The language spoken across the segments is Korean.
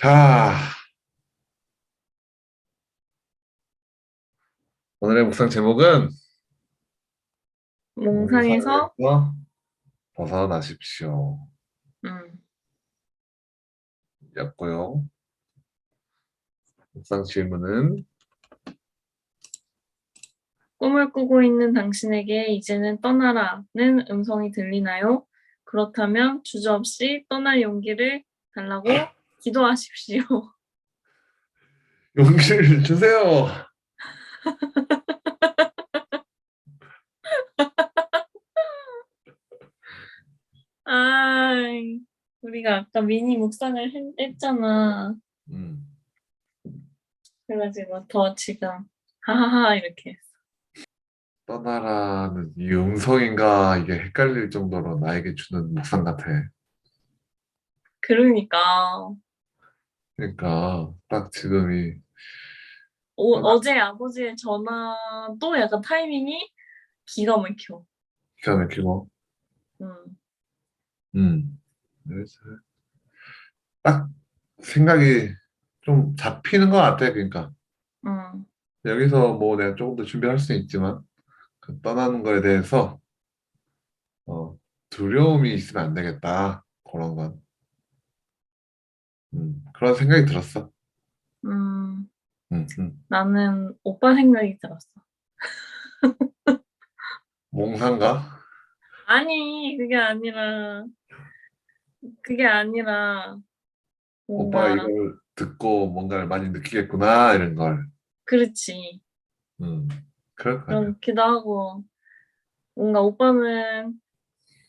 자, 오늘의 묵상 제목은 몽상에서 몽상에서 벗어나십시오. 음, 였고요. 묵상 질문은 꿈을 꾸고 있는 당신에게 이제는 떠나라는 음성이 들리나요? 그렇다면 주저없이 떠날 용기를 달라고 기도하십시오. 용기를 주세요. 아, 우리가 아까 미니 묵상을 했, 했잖아. 음, 그래가지고 더 지금 하하하 이렇게 했어. 떠나라는 이 음성인가 이게 헷갈릴 정도로 나에게 주는 묵상 같아. 그러니까 그러니까 딱 지금이 오, 떠나- 어제 아버지의 전화도 약간 타이밍이 기가 막혀. 기가 막히고 음. 음. 그래서 딱 생각이 좀 잡히는 것 같아. 그러니까 음. 여기서 뭐 내가 조금 더 준비할 수는 있지만 그 떠나는 거에 대해서 어, 두려움이 있으면 안 되겠다. 그런 건. 음, 그런 생각이 들었어. 음. 음, 음. 나는 오빠 생각이 들었어. 몽상가? 아니, 그게 아니라, 그게 아니라, 뭔가, 이걸 듣고 뭔가를 많이 느끼겠구나 이런 걸. 그렇지. 음, 그럴 것 같아. 그렇기도 하고, 뭔가 오빠는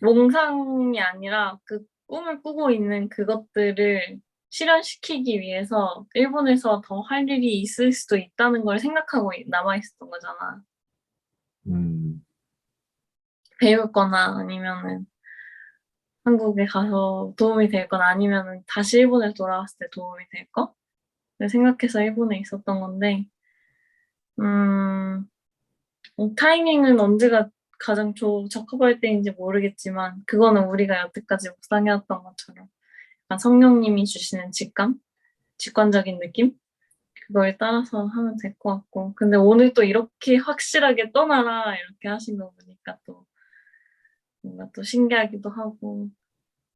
몽상이 아니라 그 꿈을 꾸고 있는 그것들을 실현시키기 위해서 일본에서 더 할 일이 있을 수도 있다는 걸 생각하고 남아 있었던 거잖아. 음, 배울 거나 아니면은 한국에 가서 도움이 될 거나 아니면은 다시 일본에 돌아왔을 때 도움이 될 거? 를 생각해서 일본에 있었던 건데, 음, 어, 타이밍은 언제가 가장 조, 적합할 때인지 모르겠지만, 그거는 우리가 여태까지 묵상해왔던 것처럼, 약간 성령님이 주시는 직감? 직관적인 느낌? 그거에 따라서 하면 될 것 같고. 근데 오늘 또 이렇게 확실하게 떠나라, 이렇게 하신 거 보니까 또, 뭔가 또 신기하기도 하고,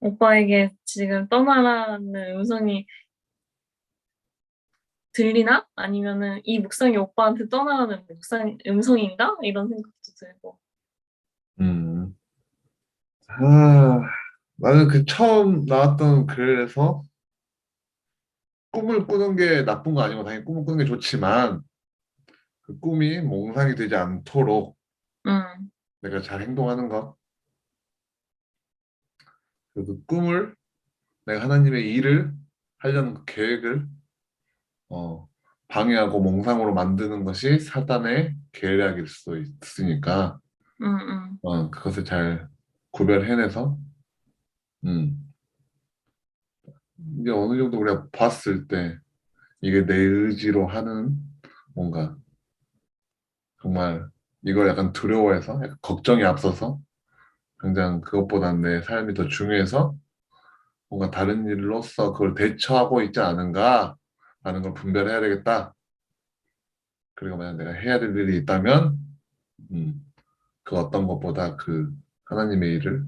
오빠에게 지금 떠나라는 음성이 들리나? 아니면은 이 묵상이 오빠한테 떠나라는 묵상 음성인가? 이런 생각도 들고. 음. 아, 나는 그 처음 나왔던 글에서 꿈을 꾸는 게 나쁜 거 아니고 당연히 꿈을 꾸는 게 좋지만 그 꿈이 몽상이 되지 않도록 응, 내가 잘 행동하는 것. 그리고 그 꿈을 내가 하나님의 일을 하려는 그 계획을 어, 방해하고 몽상으로 만드는 것이 사단의 계략일 수도 있으니까 응, 응, 어, 그것을 잘 구별해내서 음, 이제 어느 정도 우리가 봤을 때 이게 내 의지로 하는 뭔가 정말 이걸 약간 두려워해서 약간 걱정이 앞서서 당장 그것보다는 내 삶이 더 중요해서 뭔가 다른 일로서 그걸 대처하고 있지 않은가 라는 걸 분별해야 되겠다. 그리고 만약 내가 해야 될 일이 있다면 음, 그 어떤 것보다 그 하나님의 일을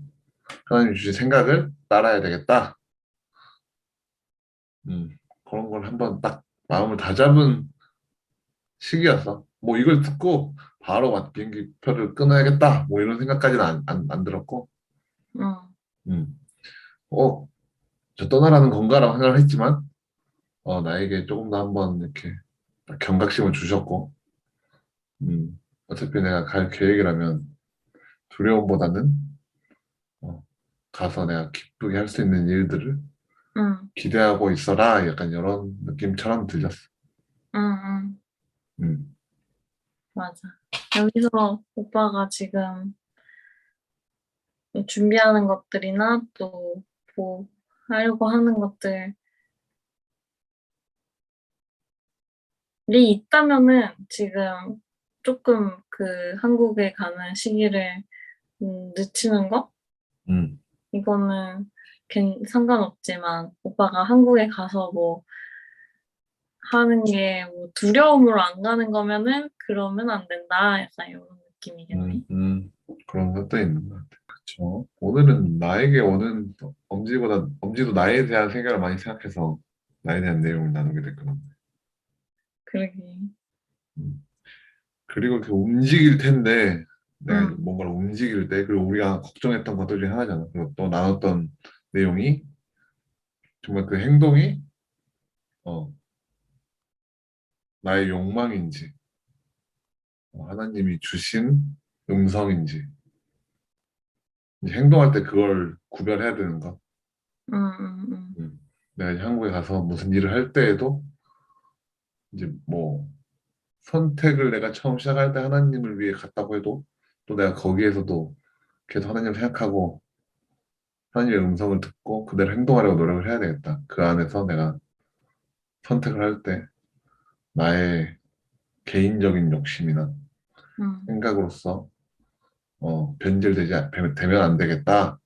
하나님 주신 생각을 따라야 되겠다. 음, 그런 걸 한번 딱 마음을 다잡은 시기였어. 뭐 이걸 듣고 바로 막 비행기 표를 끊어야겠다. 뭐 이런 생각까지는 안, 안, 안 들었고, 응, 음, 어, 저 떠나라는 건가라고 생각을 했지만, 어, 나에게 조금 더 한번 이렇게 딱 경각심을 주셨고, 음, 어차피 내가 갈 계획이라면 두려움보다는 어, 가서 내가 기쁘게 할 수 있는 일들을 응, 기대하고 있어라. 약간 이런 느낌처럼 들렸어. 응, 응, 음, 맞아. 여기서 오빠가 지금 준비하는 것들이나 또 뭐 하려고 하는 것들이 있다면은 지금 조금 그 한국에 가는 시기를 음, 늦추는 거? 음, 이거는 괜 상관없지만 오빠가 한국에 가서 뭐 하는 게 뭐 두려움으로 안 가는 거면은 그러면 안 된다. 약간 이런 느낌이겠네. 음, 음, 그런 것도 있는 것 같아. 그렇죠. 오늘은 나에게 오는 엄지보다 엄지도 나에 대한 생각을 많이 생각해서 나에 대한 내용을 나누게 됐거든. 그러게. 그리고 그 움직일 텐데 내가 음. 뭔가를 움직일 때 그리고 우리가 걱정했던 것들 중에 하나잖아. 그리고 또 나눴던 내용이 정말 그 행동이 어 나의 욕망인지 어, 하나님이 주신 음성인지 행동할 때 그걸 구별해야 되는 거. 음, 음, 음. 내가 이제 한국에 가서 무슨 일을 할 때에도 이제 뭐 선택을 내가 처음 시작할 때 하나님을 위해 갔다고 해도 또 내가 거기에서도 계속 하나님을 생각하고 하나님의 음성을 듣고 그대로 행동하려고 노력을 해야 되겠다. 그 안에서 내가 선택을 할 때 나의 개인적인 욕심이나 음. 생각으로서 어, 변질되지 않- 되면 안 되겠다.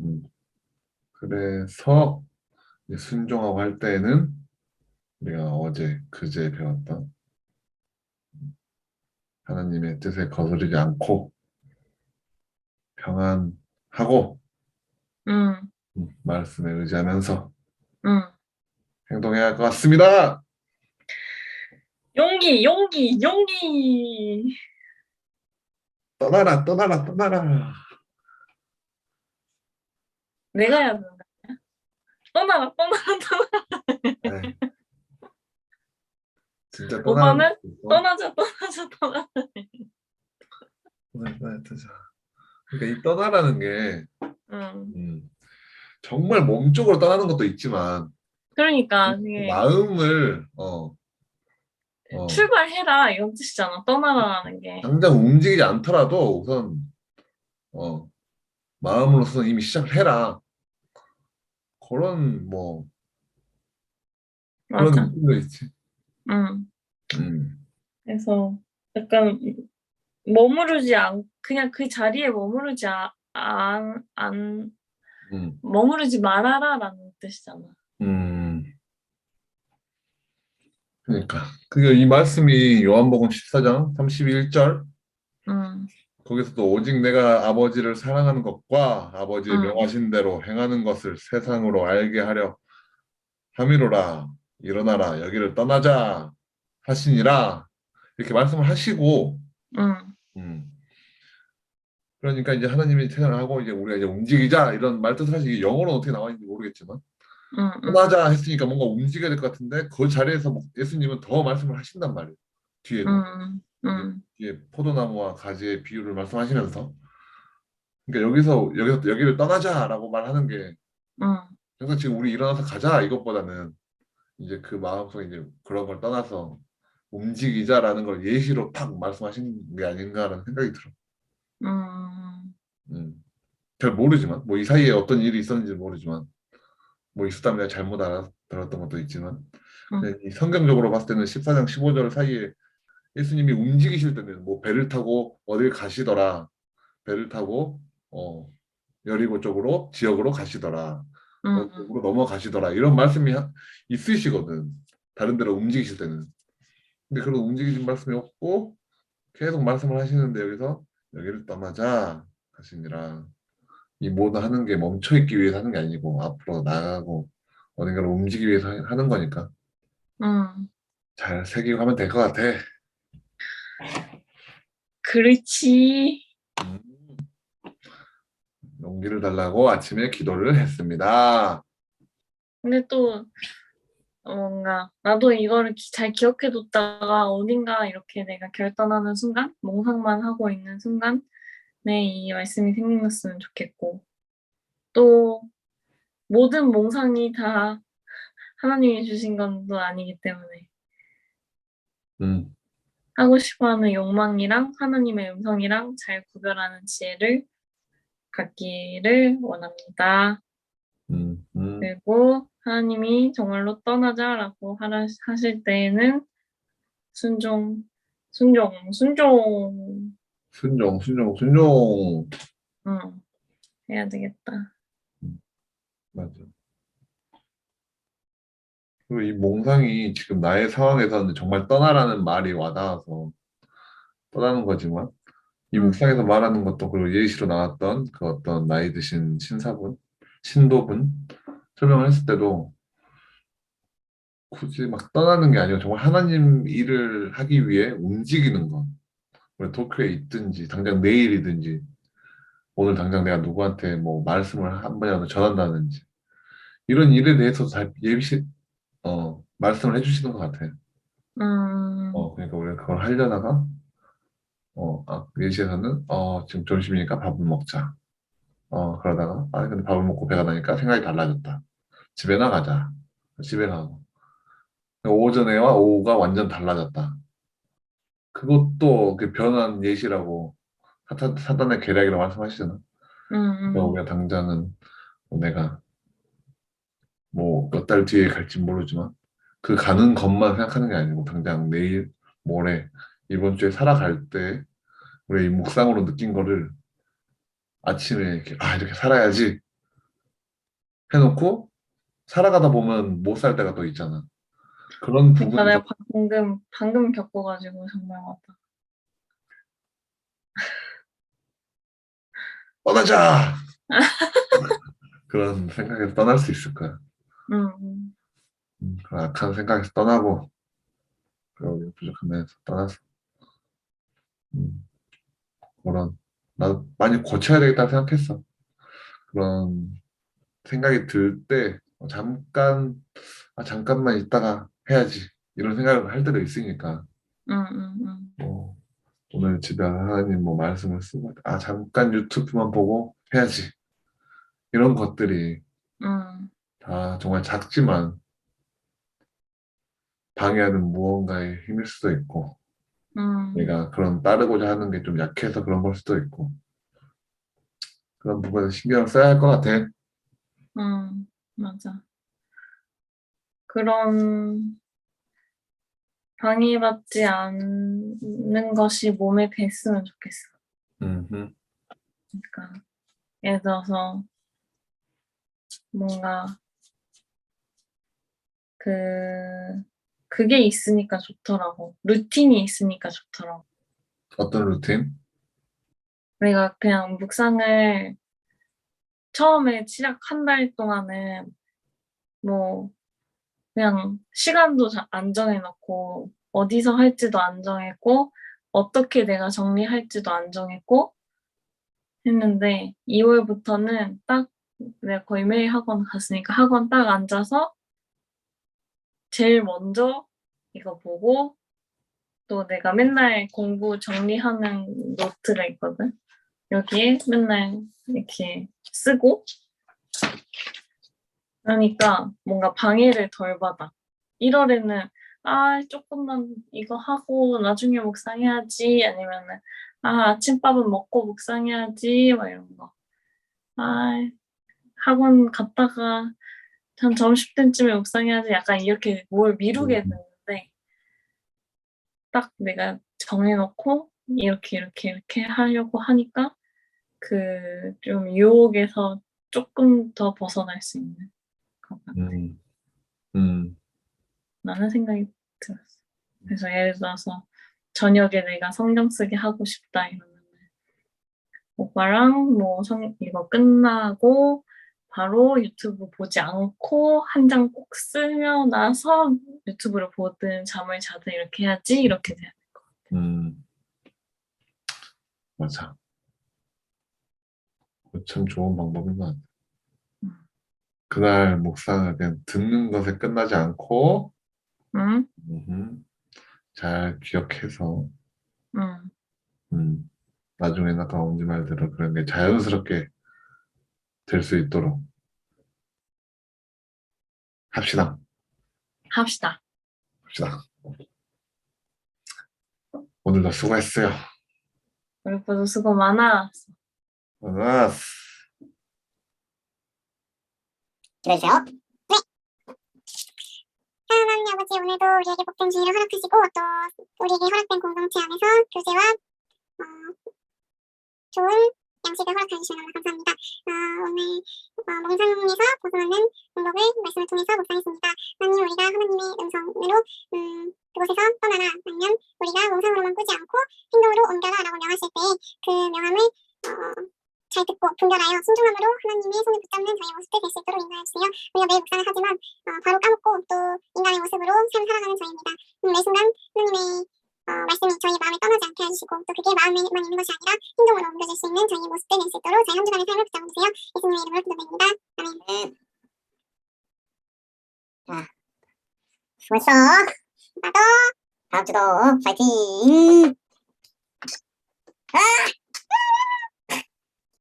음, 그래서 순종하고 할 때에는 우리가 어제 그제 배웠던 하나님의 뜻에 거스르지 않고 평안하고 음, 음, 말씀에 의지하면서 음. 행동해야 할 것 같습니다. 용기, 용기, 용기. 떠나라, 떠나라, 떠나라. 내가 해야 된다. 떠나라, 떠나라, 떠나라. 에이. 진짜 떠나라. 오빠는 떠나자, 떠나자, 떠나자. 떠나라, 떠나자. 그러니까 이 떠나라는 게 음. 음, 정말 몸쪽으로 떠나는 것도 있지만 그러니까 그 마음을 어, 어, 출발해라 이런 뜻이잖아. 떠나라라는 게. 당장 움직이지 않더라도 우선 어, 마음으로서 이미 시작을 해라. 그런 뭐 그런 맞아. 느낌도 있지. 음. 음, 그래서 약간 머무르지 않, 그냥 그 자리에 머무르지 아- 안, 안, 음, 머무르지 말아라라는 뜻이잖아. 음. 그러니까 그게 이 말씀이 요한복음 14장 31절 음, 거기서도 오직 내가 아버지를 사랑하는 것과 아버지의 음. 명하신 대로 행하는 것을 세상으로 알게 하려 함이로라 일어나라 여기를 떠나자 하시니라. 이렇게 말씀을 하시고 음, 음. 그러니까 이제 하나님이 세상을 하고 이제 우리가 이제 움직이자 이런 말뜻 사실 영어로는 어떻게 나와 있는지 모르겠지만 음, 음, 떠나자 했으니까 뭔가 움직여야 될 것 같은데 그 자리에서 뭐 예수님은 더 말씀을 하신단 말이에요 뒤에도 음, 음, 뒤에 포도나무와 가지의 비유를 말씀하시면서. 그러니까 여기서 여기서 여기를 떠나자라고 말하는 게 음, 항상 지금 우리 일어나서 가자 이것보다는 이제 그 마음속에 이제 그런 걸 떠나서 움직이자라는 걸 예시로 딱 말씀하신 게 아닌가라는 생각이 들어. 음, 음. 잘 모르지만 뭐 이 사이에 어떤 일이 있었는지 모르지만 뭐 있었다면 내가 잘못 알아들었던 것도 있지만 음. 성경적으로 봤을 때는 14장 15절 사이에 예수님이 움직이실 때는 뭐 배를 타고 어딜 가시더라 배를 타고 어 여리고 쪽으로 지역으로 가시더라 음, 어느 쪽으로 넘어가시더라. 이런 말씀이 하- 있으시거든. 다른 데로 움직이실 때는. 근데 그런 움직이신 말씀이 없고 계속 말씀을 하시는데 여기서 여기를 떠나자 하시니라. 이 모든 하는 게 멈춰 있기 위해서 하는 게 아니고 앞으로 나가고 어딘가를 움직이기 위해서 하- 하는 거니까. 음. 잘 새기고 하면 될 것 같아. 그렇지. 음. 용기를 달라고 아침에 기도를 했습니다 근데 또 뭔가 나도 이거를 기- 잘 기억해뒀다가 어딘가 이렇게 내가 결단하는 순간, 몽상만 하고 있는 순간, 내이 말씀이 생각났으면 좋겠고, 또 모든 몽상이 다 하나님이 주신 건또 아니기 때문에 음. 하고 싶어하는 욕망이랑 하나님의 음성이랑 잘 구별하는 지혜를 갖기를 원합니다. 음, 음. 그리고 하나님이 정말로 떠나자라고 하실 때에는 순종, 순종, 순종, 순종, 순종, 순종. 음, 해야 되겠다. 맞아. 그리고 이 몽상이 지금 나의 상황에서는 정말 떠나라는 말이 와닿아서 떠나는 거지만 이 음. 묵상에서 말하는 것도 그리고 예시로 나왔던 그 어떤 나이 드신 신사분, 신도분 설명을 했을 때도 굳이 막 떠나는 게 아니고 정말 하나님 일을 하기 위해 움직이는 것. 우리 도쿄에 있든지 당장 내일이든지 오늘 당장 내가 누구한테 뭐 말씀을 한 번이라도 전한다든지 이런 일에 대해서 잘 예시 어 말씀을 해주시는 것 같아. 음, 어 그러니까 우리가 그걸 하려다가 어 아, 예시에서는 어 지금 점심이니까 밥을 먹자. 어 그러다가 아 근데 밥을 먹고 배가 나니까 생각이 달라졌다. 집에 나가자. 집에 가고 오전에와 오후가 완전 달라졌다. 그것도 그 변한 예시라고 사탄, 사탄의 계략이라고 말씀하시잖아. 음, 그러니까 음, 우리가 당장은 내가 뭐 몇 달 뒤에 갈지 모르지만 그 가는 것만 생각하는 게 아니고 당장 내일, 모레, 이번 주에 살아갈 때 우리 이 묵상으로 느낀 거를 아침에 이렇게 아 이렇게 살아야지 해놓고 살아가다 보면 못 살 때가 또 있잖아. 그런 그러니까 부분에서 내가 방금 방금 겪어가지고 정말 맞다. 떠나자! 그런 생각에서 떠날 수 있을 거야. 음, 그런 악한 생각에서 떠나고 그리고 부족한 면에서 떠나서 음, 그런 나 많이 고쳐야 되겠다 생각했어. 그런 생각이 들 때 잠깐 아 잠깐만 있다가 해야지. 이런 생각을 할 때도 있으니까. 음, 음, 음. 뭐, 오늘 집에 하나님 뭐 말씀을 쓰고 아. 잠깐 유튜브만 보고 해야지. 이런 것들이 음, 다 정말 작지만 방해하는 무언가의 힘일 수도 있고 음, 내가 그런 따르고자 하는 게 좀 약해서 그런 걸 수도 있고 그런 부분에 신경을 써야 할 것 같아. 음, 맞아. 그런 방해받지 않는 것이 몸에 뱄으면 좋겠어. 음, 그러니까 예를 들어서 뭔가 그 그게 있으니까 좋더라고. 루틴이 있으니까 좋더라고. 어떤 루틴? 우리가 그냥 묵상을 처음에 시작 한 달 동안은 뭐 그냥 시간도 자- 안 정해놓고 어디서 할지도 안 정했고 어떻게 내가 정리할지도 안 정했고 했는데 2월부터는 딱 내가 거의 매일 학원 갔으니까 학원 딱 앉아서 제일 먼저 이거 보고 또 내가 맨날 공부 정리하는 노트가 있거든. 여기에 맨날 이렇게 쓰고 그러니까 뭔가 방해를 덜 받아. 1월에는 아 조금만 이거 하고 나중에 묵상해야지 아니면은 아 아침밥은 먹고 묵상해야지 막 이런 거. 아 학원 갔다가 한 점심 때쯤에 묵상해야지 약간 이렇게 뭘 미루게 음. 되는데 딱 내가 정해놓고 이렇게 이렇게 이렇게 하려고 하니까 그 좀 유혹에서 조금 더 벗어날 수 있는 것 같아. 음, 음, 라는 생각이 들었어. 그래서 예를 들어서 저녁에 내가 성경 쓰기 하고 싶다 이러면 오빠랑 뭐 성, 이거 끝나고 바로 유튜브 보지 않고 한 장 꼭 쓰며 나서 유튜브를 보든 잠을 자든 이렇게 해야지 이렇게 돼야 돼. 음. 맞아. 참 좋은 방법인 것 같아. 음. 그날 묵상을 그냥 듣는 것에 끝나지 않고 응? 음흠, 잘 기억해서 응. 음, 나중에 아까 언지 말대로 그런 게 자연스럽게 될 수 있도록 합시다. 합시다. 합시다. 오늘도 수고했어요. 우리 모두 수고 많아. 아, 기다리세요. 네. 하나님 아버지 오늘도 우리에게 복된 지혜를 허락하시고 또 우리에게 허락된 공동체 안에서 교제와 어, 좋은 양식을 허락해 주시면 너무 감사합니다. 어, 오늘 어, 몽상에서 벗어나는 응복을 말씀을 통해서 묵상했습니다. 하나님 우리가 하나님의 음성으로 음, 그곳에서 떠나라 아니면 우리가 몽상으로만 꾸지 않고 행동으로 옮겨라 라고 명하실 때 그 명함을 어, 잘 듣고 분별하여 순종함으로 하나님의 손을 붙잡는 저희 모습들 될수 있도록 인도하여 주세요. 우리가 매일 묵상을 하지만 어, 바로 까먹고 또 인간의 모습으로 삶 살아가는 저희입니다. 음, 매 순간 하나님의 어, 말씀이 저희 마음에 떠나지 않게 해주시고 또 그게 마음에만 있는 것이 아니라 행동으로 옮겨질 수 있는 저희 모습들 될수 있도록 저희 한 주간의 삶을 붙잡아주세요. 예수님의 이름으로 기도드립니다. 아멘. 자, 수고했어. 나도 다음 주도 파이팅! 아!